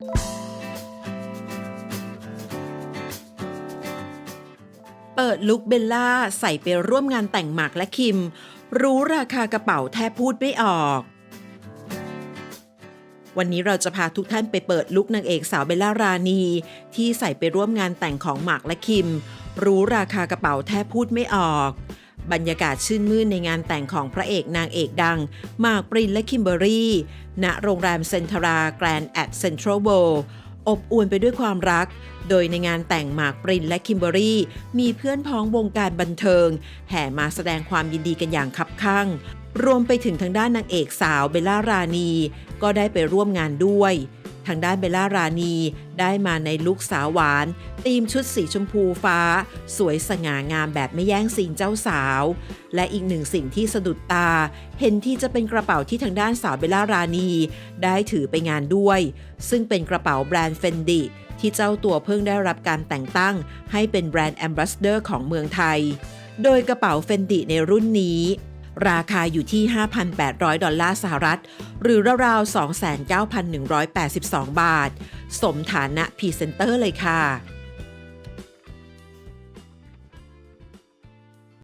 เปิดลุคเบลล่าใส่ไปร่วมงานแต่งหมากและคิม รู้ราคากระเป๋าแทบพูดไม่ออก วันนี้เราจะพาทุกท่านไปเปิดลุคนางเอกสาวเบลล่ารานี ที่ใส่ไปร่วมงานแต่งของหมากและคิม รู้ราคากระเป๋าแทบพูดไม่ออก บรรยากาศชื่นมื่นในงานแต่งของพระเอกนางเอกดัง มากปรินและคิมเบอรี่ ณ โรงแรมเซนทราแกรนด์แอดเซนทรัลโวอบอวลไปด้วยความรัก โดยในงานแต่งหมากปรินและคิมเบอรี่ มีเพื่อนพ้องวงการบันเทิง แห่มาแสดงความยินดีกันอย่างคับคั่งรวมไปถึงทางด้านนางเอกสาวเบลล่ารานี ก็ได้ไปร่วมงานด้วย ทางด้านเบลล่ารานีได้มาในลุคสาวหวานธีมชุดสีชมพูฟ้า สวยสง่างามแบบไม่แย่งซีนเจ้าสาว และอีกหนึ่งสิ่งที่สะดุดตา เห็นที่จะเป็นกระเป๋าที่ทางด้านสาวเบลล่ารานี ได้ถือไปงานด้วย ซึ่งเป็นกระเป๋าแบรนด์เฟนดิที่เจ้าตัวเพิ่งได้รับการแต่งตั้ง ให้เป็นแบรนด์แอมบาสเดอร์ของเมืองไทย โดยกระเป๋าเฟนดิในรุ่นนี้ ราคาอยู่ที่ 5,800 ดอลลาร์สหรัฐ หรือราวๆ 29,182 บาท สมฐานะพรีเซนเตอร์เลยค่ะ